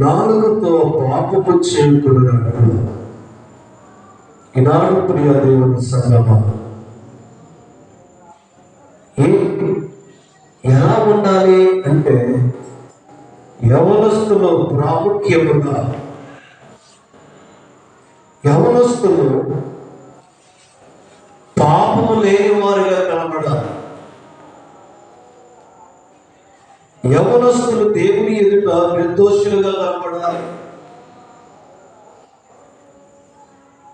నాలుగుతో పాపపు చేకుడు ఈనాడు ప్రియ దేవుని సంగమ. ఎలా ఉండాలి అంటే యవనస్తులో ప్రాముఖ్యముగా యవనస్తులు పాపము లేని వారుగా కనబడాలి యవనస్తులు దేవుని ఎదుట నిర్దోషులుగా కనబడాలి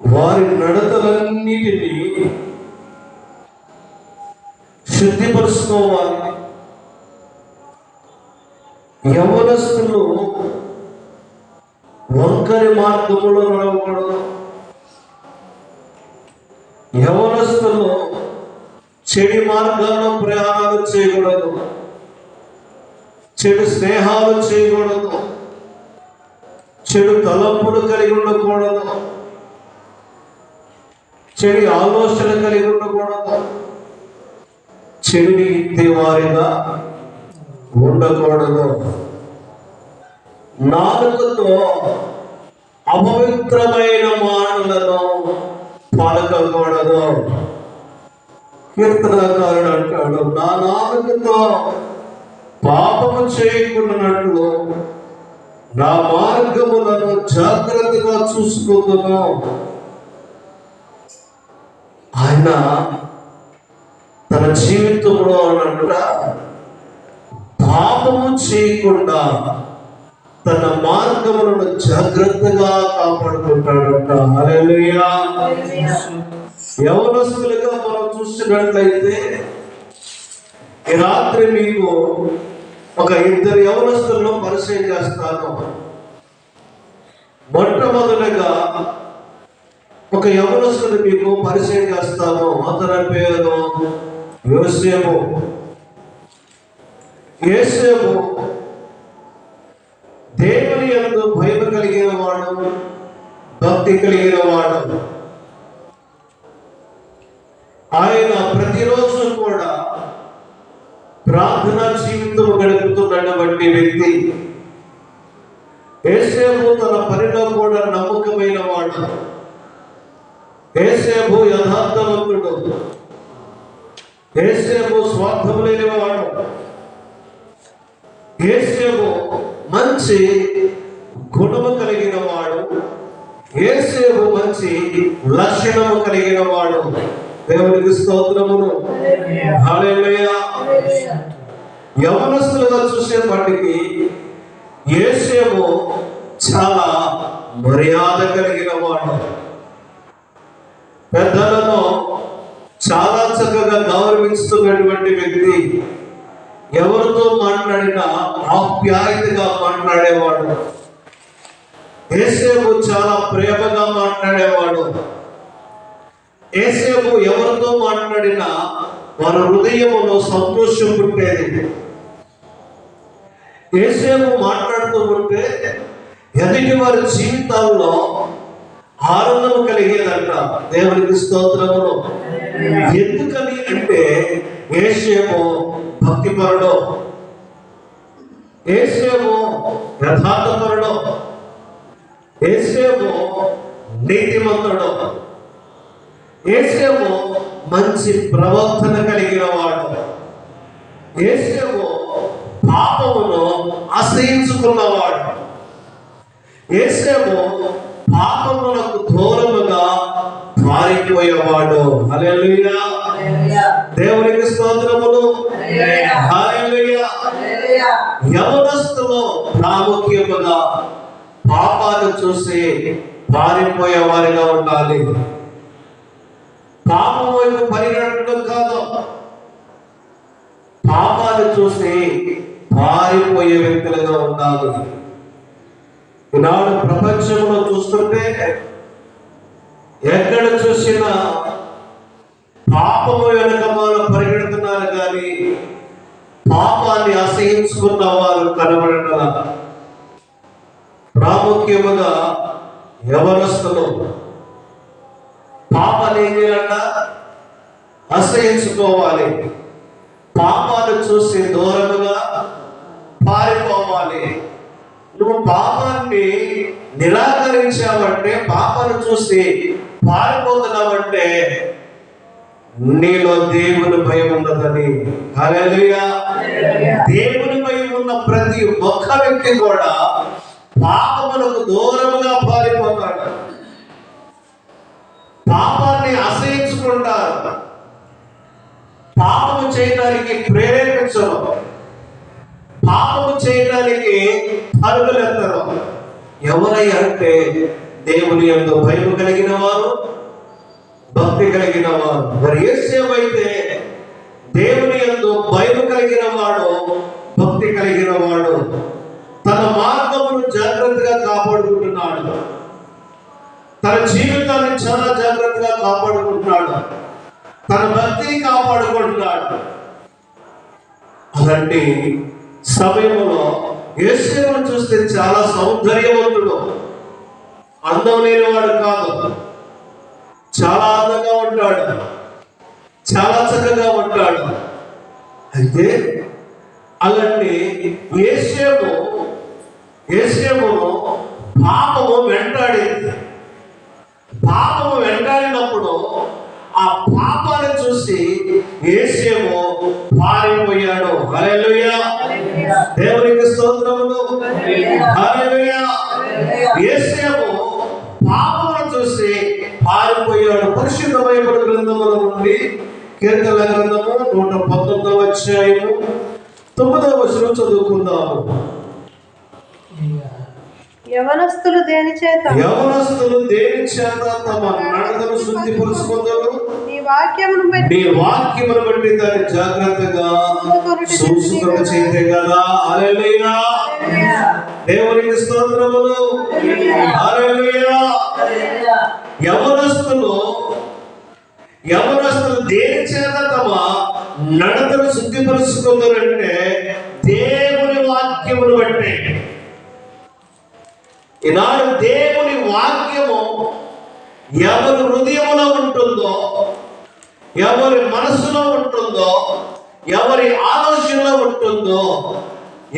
వారి నడతలన్నిటినీ శుద్ధిపరుచుకోవాలి యవనస్తులు వంకరి మార్గములో నడవకూడదు. యవనస్తులు చెడి మార్గాల్లో ప్రయాణాలు చేయకూడదు. చెడు స్నేహాలు చేయకూడదు. చెడు తలంపులు కలిగి ఉండకూడదు. చెడు ఆలోచన కలిగి ఉండకూడదు. చెడుని ఇంటి వారిగా ఉండకూడదు. నాలుగుతో అపవిత్రమైన మాటలను పలకకూడదు కీర్తనకారుడు అంటాడు నా నాలుగుతో పాపము చేయకుండానట్లు నా మార్గములను జాగ్రత్తగా చూసుకుంటున్నాం ఆయన తన జీవితంలో అన్నట్ట పాపము చేయకుండా తన మార్గములను జాగ్రత్తగా కాపాడుకుంటాడంట. హల్లెలూయా. యవనస్తులుగా మనం చూస్తున్నట్లయితే ఈ రాత్రి మీకు ఒక ఇద్దరు యవనస్తులను పరిచయం చేస్తాను మొట్టమొదటిగా ఒక యవనస్తుని మీకు పరిచయం చేస్తాను. అతని పేరు యోసేపు. యేసేపు దేవుని యందు భయం కలిగిన వాడు భక్తి కలిగిన వాడు. ఆయన ప్రతిరోజు కూడా ప్రార్థనా జీవితం గడుపుతున్నటువంటి వ్యక్తి. ఏసేపు తన పనిలో కూడా నమ్మకమైన వాడు. ఏసేపు యథార్థవంతుడు. ఏసేపు స్వార్థం లేనివాడు. ఏసేపు మంచి గుణము కలిగిన వాడు ఏసేపు మంచి లక్షణము కలిగిన వాడు దేవునికి స్తోత్రమును యవనస్తులుగా చూసే వాటికి ఏసేపు చాలా మర్యాద కలిగిన వాడు పెద్దలను చాలా చక్కగా గౌరవిస్తున్నటువంటి వ్యక్తి ఎవరితో మాట్లాడినా ఆప్యాయతగా మాట్లాడేవాడు. ఏసేపు చాలా ప్రేమగా మాట్లాడేవాడు. ఏసేపు ఎవరితో మాట్లాడినా వారి హృదయంలో సంతోషం పుట్టేది. ఏసేపు మాట్లాడుతూ ఉంటే ఎదుటి వారి జీవితాల్లో ఆనందం కలిగేదంట. దేవునికి స్తోత్రములు. ఎందుకని అంటే ఏసేపు భక్తిపరుడు. ఏసేపు యథార్థపరుడు. ఏసేపు నీతిమంతుడు. ఏసేపు మంచి ప్రవర్తన కలిగిన వాడు. ఏసేపు పాపమును అసహించుకున్నవాడు ఏసేపు పాపములకు దూరముగా మారిపోయేవాడు. అలెలుయా యవనస్తులో ప్రాముఖ్యముగా పాపాలు చూసి పారిపోయే వారిగా ఉండాలి. పాపం వైపు పరిగెట్టడం కాదు. పాపాలు చూసి పారిపోయే వ్యక్తులుగా ఉండాలి. ఈనాడు ప్రపంచంలో చూస్తుంటే ఎక్కడ చూసినా పాపము వెనుక వాళ్ళు పరిగెడుతున్నారు కానీ పాపాన్ని వారు కనబడటం ప్రాముఖ్యముగా యవనస్తులు పాపాలు ఏం చేయాలంట అసహించుకోవాలి పాపాలు చూసి దూరముగా పారిపోవాలి. నువ్వు పాపాన్ని నిరాకరించావంటే పాపను చూసి పారిపోతున్నావంటే నీలో దేవుని భయం ఉన్నదని. దేవుని భయం ఉన్న ప్రతి ఒక్క వ్యక్తి కూడా పాపములకు దూరముగా పారిపోతాడు. పాపాన్ని అసహించుకుంటారు పాపము చేయడానికి ప్రేరేపించరు. పాపము చేయడానికి పరుగులెత్తరు. ఎవరై అంటే దేవుని యొక్క భయం కలిగిన వారు? భక్తి కలిగిన వాడు. మరి ఏసేమైతే దేవుని యందు భయం కలిగిన వాడు భక్తి కలిగిన వాడు. తన మార్గమును జాగ్రత్తగా కాపాడుకుంటున్నాడు. తన జీవితాన్ని చాలా జాగ్రత్తగా కాపాడుకుంటున్నాడు. తన భక్తిని కాపాడుకుంటున్నాడు. అలాంటి సమయంలో యేసును చూస్తే చాలా సౌందర్యవంతుడు. అందం లేనివాడు కాదు. చాలా అందంగా ఉంటాడు. చాలా చక్కగా ఉంటాడు. అయితే అలాంటి ఏసేము ఏసేమును పరిశుద్ధ బైబిల్ గ్రంథముల నుండి కీర్తన గ్రంథము నూట పంతొమ్మిదవ అధ్యాయము తొమ్మిదవ వచనం చదువుకుందాము. యవనస్తులు దేని చేత? యవనస్తులు దేని చేత? తమ నడతను శుద్ధిపరుచుకుందరు నీ వాక్యమును బట్టి నీ వాక్యమును బట్టి దాన్ని జాగ్రత్తగా చూసుకొని చేతే కదా. హల్లెలూయా. దేవునికి స్తోత్రములు. హల్లెలూయా. యవనస్తులు యవనస్తులు దేని చేత తమ నడతను శుద్ధిపరుచుకుందరంటే దేవుని వాక్యమును బట్టే. ఈనాడు దేవుని వాక్యము ఎవరి హృదయంలో ఉంటుందో ఎవరి మనసులో ఉంటుందో ఎవరి ఆలోచనలో ఉంటుందో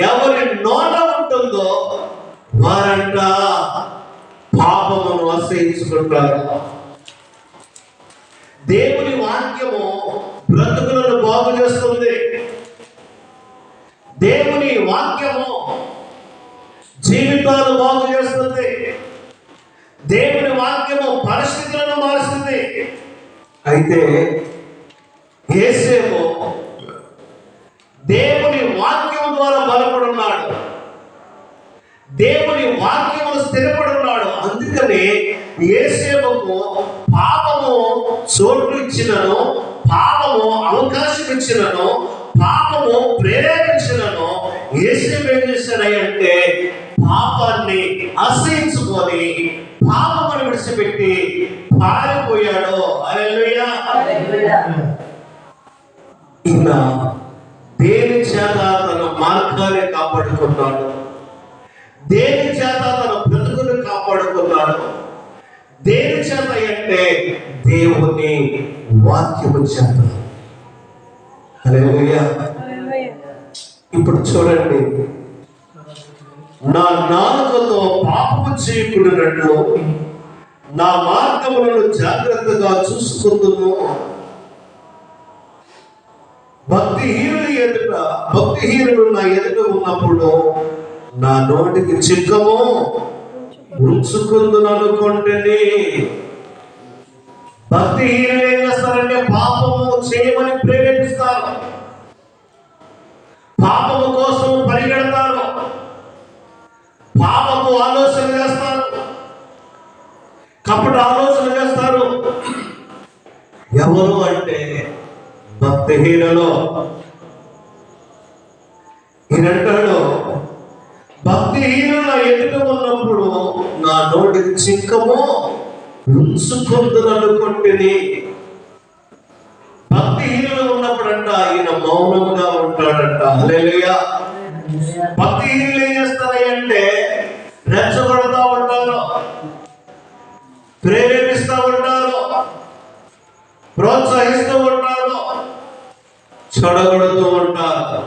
ఎవరి నోట ఉంటుందో వారంట పాపమును అసహించుకుంటారు దేవుని వాక్యము బ్రతుకులను బాగు చేస్తుంది. దేవుని వాక్యము జీవితాలు బాగు చేస్తుంది. దేవుని వాక్యము పరిస్థితులను మారుస్తుంది. అయితే ఏసేమో దేవుని వాక్యం ద్వారా బలపడున్నాడు. దేవుని వాక్యమును స్థిరపడున్నాడు. అందుకని ఏసేమకు చోటు ఇచ్చినను పాపము అవకాశం ఇచ్చినను పాపము ప్రేరేపించినను ఏసేపు ఏం చేశాడంటే పాపాన్ని అసహించుకొని పాపమును విడిచిపెట్టి పారిపోయాడు. హల్లెలూయా. దేని చేత తన మార్గాన్ని కాపాడుకున్నాడు? దేని చేత తన బ్రతుకును కాపాడుకున్నాడు? దేని చేత అంటే దేవుని వాక్యము చేత. ఇప్పుడు చూడండి. నా నాలుకతో పాపము చేయకుడినట్లు నా మార్గములను జాగ్రత్తగా చూసుకుందును. భక్తిహీనులు ఎదుట భక్తిహీనుడు నా ఎదుట ఉన్నప్పుడు నా నోటికి చిక్కము. ఉంచుకుందును భక్తి భక్తిహీనులు ఏం చేస్తారంటే పాపము చేయమని ప్రేరేపిస్తారు. పాపము కోసం పరిగెడతారు. పాపము ఆలోచన చేస్తారు. కపట ఆలోచన చేస్తారు. ఎవరు అంటే భక్తిహీనలో? ఈయనంటాడు భక్తిహీనుల ఎదుట ఉన్నప్పుడు నా నోటికి చిక్కము ఉంచుకుందుననుకుంటుంది భక్తిహీనులు ఉన్నప్పుడంట ఈయన మౌనముగా ఉంటాడంట. హల్లెలూయా. భక్తిహీనులు ఏం చేస్తారంటే రెచ్చగొడతా ఉంటారు. ప్రేరేపిస్తూ ఉంటారు. ప్రోత్సహిస్తూ ఉంటారు. చెడగొడుతూ ఉంటారు.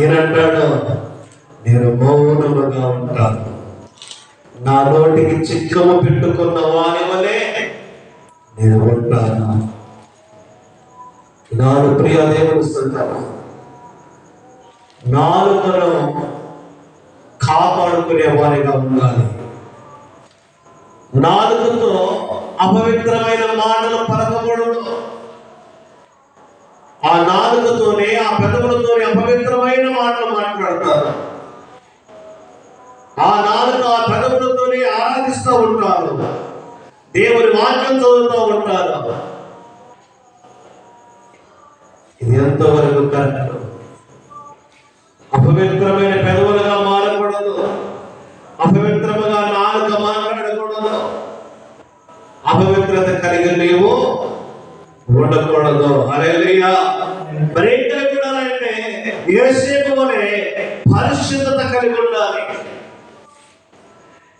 ఈయనంటాడు నేను మౌనముగా ఉంటాను. నా నోటికి చిక్కము పెట్టుకున్న వారి వలె నేను ఉంటాను. నాలుగు ప్రియ దేవుని సంతానం నాలుగును కాపాడుకునే వారిగా ఉండాలి. నాలుగుతో అపవిత్రమైన మాటలు పలకకూడదు. ఆ నాలుగుతోనే ఆ పెదవులతోనే అపవిత్రమైన మాటలు మాట్లాడతారు. ఆ నాలుగు ఆ పెదవులతోనే ఆరాధిస్తూ ఉంటారు. దేవుని వాక్యం చదువుతూ ఉంటారు. ఇది ఎంతవరకు కరెక్ట్ అపవిత్రమైన పెదవులుగా మారకూడదు అపవిత్రముగా నాలుక మాట్లాడకూడదు అపవిత్రత కలిగి నీవు ఉండకూడదు అరేలియా మరి ఏం కలిగి ఉండాలంటే ఏసేపు వలె పరిశుద్ధత కలిగి ఉండాలి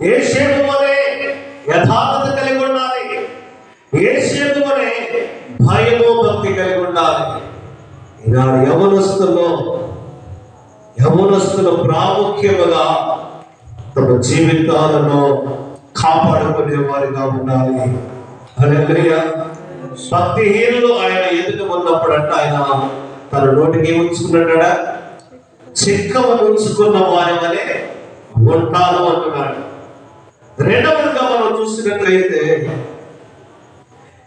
ఏసేపు వలె యథార్థత కలిగి ఉండాలి ఏసేపు వలె భయము భక్తి కలిగి ఉండాలి ఈనాడు యవనస్తులు యవనస్తులు ప్రాముఖ్యముగా తమ జీవితాలను కాపాడుకునే వారిగా ఉండాలి. హల్లెలూయా. భక్తిహీనులు ఆయన ఎదుట ఉన్నప్పుడంట ఆయన తన నోటికి ఉంచుకున్నాడా చిక్కము ఉంచుకున్న వారి వలె ఉంటాను అంటున్నాడు రెండవదిగా మనం చూసినట్లయితే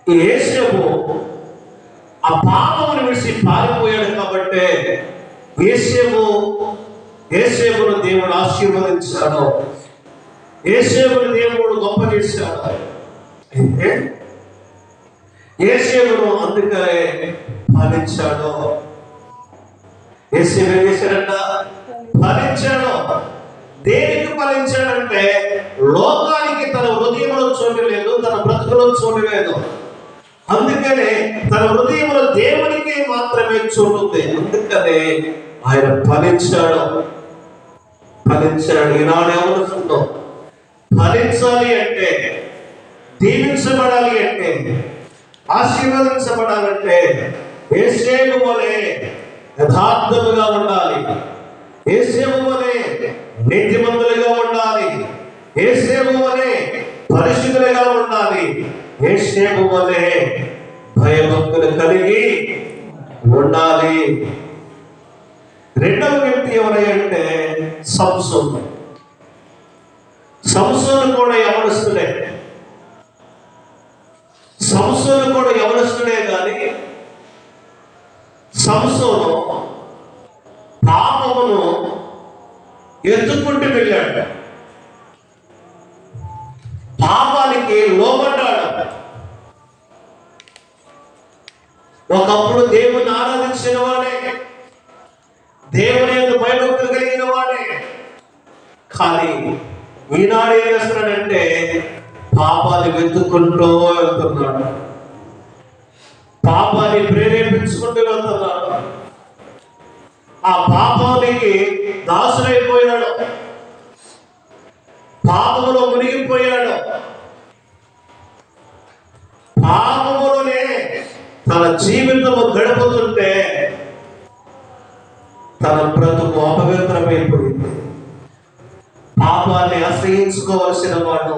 ఈ ఏసేపు ఆ పాపమును విడిచి పారిపోయాడు కాబట్టి ఏసేపు ఏసేపును దేవుడు ఆశీర్వదించాడు. ఏసేపును దేవుడు గొప్ప చేశాడు. అయితే ఏసేపును అందుకనే పాలించాడు. ఏసేపు ఏం చేశాడంట? ఫలించాడు దేనికి ఫలించాడంటే లోకానికి తన హృదయంలో చోటు లేదు తన బ్రతుకులో చోటు లేదు అందుకనే తన హృదయంలో దేవునికి మాత్రమే చోటుంది అందుకనే ఆయన ఫలించాడు ఫలించాడు ఈనాడు ఎవరుస్తుందో ఫలించాలి అంటే దీవించబడాలి అంటే ఆశీర్వదించబడాలంటే ఏసేపు వలె యథార్థముగా ఉండాలి. ఏసేపు వలె నీతిమంతులుగా ఉండాలి. ఏసేపు వలె పరిశుద్ధులుగా ఉండాలి. ఏసేపు వలె భయభక్తులు కలిగి ఉండాలి. రెండవ వ్యక్తి ఎవరై అంటే సంసోన్. సంసోను కూడా యవనస్తుడే. సంసోను కూడా యవనస్తుడే కానీ సంసోను పాపమును ఎత్తుకుంటూ వెళ్ళాడు పాపానికి లోపడ్డాడు ఒకప్పుడు దేవుని ఆరాధించిన వాడే. దేవుని యొక్క భయభక్తులు కలిగిన వాడే. కానీ ఈనాడు ఏం చేస్తున్నాడంటే పాపాన్ని వెతుక్కుంటూ వెళ్తున్నాడు. పాపాన్ని ప్రేరేపించుకుంటూ వెళ్తున్నాడు. ఆ పాపానికి దాసుడైపోయాడు. పాపములో మునిగిపోయాడు. పాపములోనే తన జీవితము గడుపుతుంటే తన బ్రతుకు అపవిత్రమైపోయింది పాపాన్ని ఆశ్రయించుకోవలసిన వాడు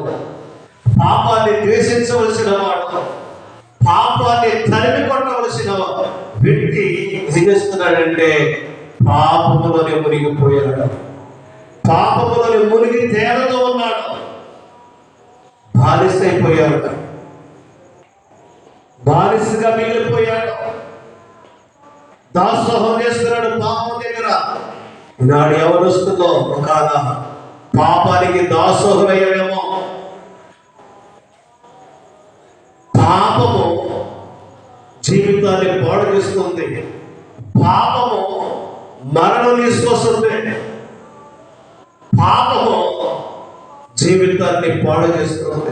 పాపాన్ని ద్వేషించవలసిన వాడు పాపాన్ని తరిమి కొట్టవలసిన వ్యక్తి జీవిస్తున్నాడంటే పాపములోనే మునిగిపోయాడు. పాపములోనే మునిగి తేలతో ఉన్నాడు. బానిసైపోయాడు. బానిసగా మిగిలిపోయాడు. దాసోహం చేస్తున్నాడు పాపం ఈనాడు ఎవరు వస్తుందో పాపానికి దాసోహమయ్యేమో పాపము జీవితాన్ని పాడు చేస్తుంది. పాపము మరణం తీసుకొస్తుంది. పాపము జీవితాన్ని పాడు చేస్తుంది.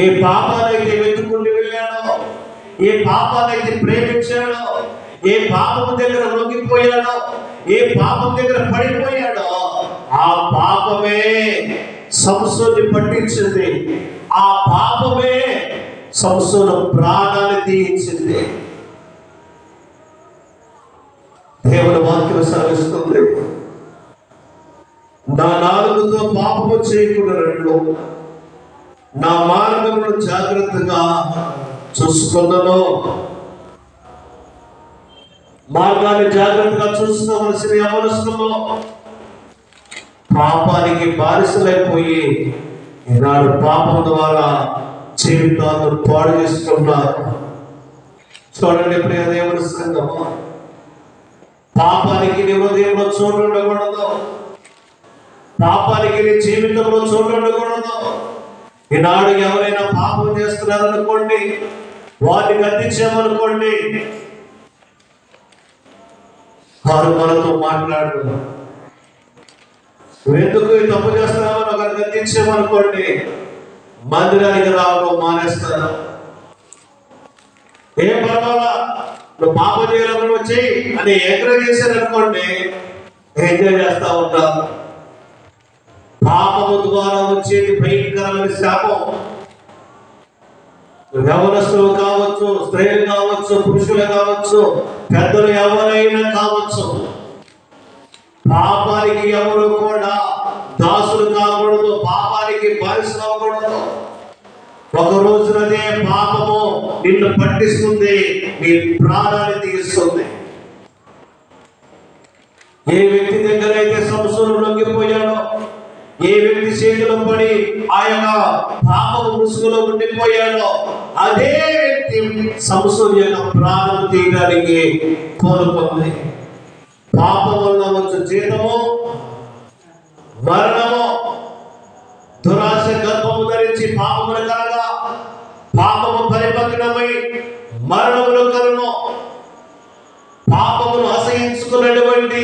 ఏ పాపాలైతే వెతుకుంటూ వెళ్ళాడో ఏ పాపాలైతే ప్రేమించాడో ఏ పాపం దగ్గర లొంగిపోయాడో ఏ పాపం దగ్గర పడిపోయాడో ఆ పాపమే సంస్థని పట్టించింది. ఆ పాపమే సంస్థను ప్రాణాన్ని తీయించింది. వాక్యం సెలవిస్తుంది. నా నాలుగుతో పాపము చేయకుండా రెండు. నా మార్గమును జాగ్రత్తగా చూసుకున్నాను. మార్గాన్ని జాగ్రత్తగా చూసుకోవలసిన యవనస్తులు. పాపానికి బానిసలైపోయి ఈనాడు పాపం ద్వారా జీవితాలను పాడు చేస్తున్నారు చూడండి ప్రియ దేవుని పాపానికి నీ హృదయంలో చోటు ఉండకూడదు. పాపానికి నీ జీవితంలో చోటు ఉండకూడదు. ఈనాడు ఎవరైనా పాపం చేస్తున్నారనుకోండి వాటిని గద్దించామనుకోండి వారు మనతో మాట్లాడు ఎందుకు తప్పు చేస్తున్నామని ఒకరు గద్దించామనుకోండి మందిరానికి రావడం మానేస్తారు ఏం పర్వాలా? నువ్వు పాపం చేయాలని వచ్చి అని ఎంకరేజ్ చేశారనుకోండి ఎంజాయ్ చేస్తా ఉంటారు పాపము ద్వారా వచ్చేది భయంకరమైన శాపం. యవనస్తులు కావచ్చు స్త్రీలు కావచ్చు పురుషులు కావచ్చు పెద్దలు ఎవరైనా కావచ్చు. పాపానికి ఎవరు కూడా దాసులు కాకూడదు పాపానికి బానిసలు అవ్వకూడదు. ఒక రోజునదే పాపము నిన్ను పట్టిస్తుంది నీ ప్రాణాన్ని తీస్తుంది. ఏ వ్యక్తి దగ్గర అయితే సంవత్సరం లొంగిపోయాడో ఏ వ్యక్తి చేతిలో పడి ఆ యొక్క పాపము ముసుగులో ఉండిపోయాడో అదే వ్యక్తి సంసూర్ యొక్క ప్రాణం తీయడానికి కోరుకుంది పాపం వల్ల వచ్చే జీతము మరణము దురాశ గర్భము ధరించి పాపములు కలగా పాపము పరిపక్వమై మరణములు కలను. పాపమును అసహించుకున్నటువంటి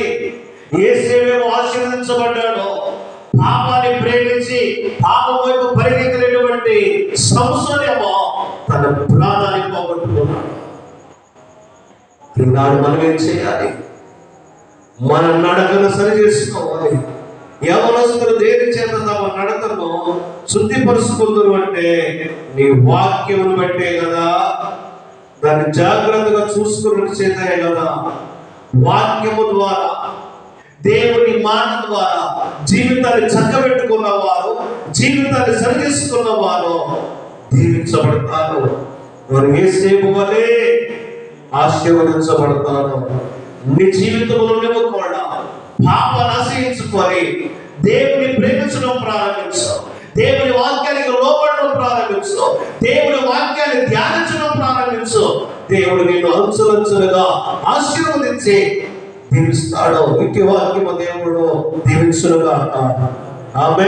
ఏసేమేమో ఆశీర్వదించబడ్డాడు. పాపాన్ని ప్రేమించి పాపం వైపు పరిగెత్తినటువంటి సంసోనేమో ఈనాడు మనం ఏం చేయాలి? మన నడకను సరి చేసుకోవాలి యవనస్తులు దేని చేత తమ నడకను శుద్ధిపరుచుకుందరు అంటే నీ వాక్యం బట్టే కదా. దాన్ని జాగ్రత్తగా చూసుకున్న చేతే కదా. వాక్యము ద్వారా దేవుని మాట ద్వారా జీవితాన్ని చక్కబెట్టుకున్న వారు జీవితాన్ని సరిచేసుకున్న వారు దీవించబడతారు. వారు ఏ సేపు వలే ఆశీర్వదించబడతాను. నీ జీవితంలో నువ్వు కూడా పాప నశించుకొని దేవుని ప్రేమించడం ప్రారంభించావు దేవుని వాక్యానికి లోపడడం ప్రారంభించు. దేవుని వాక్యాన్ని ధ్యానించడం ప్రారంభించు. దేవుడు నేను అంచులంచులుగా ఆశీర్వదించి దీవిస్తాడు. ఇంటి వాక్యము దేవుడు దీవించునుగా ఆమె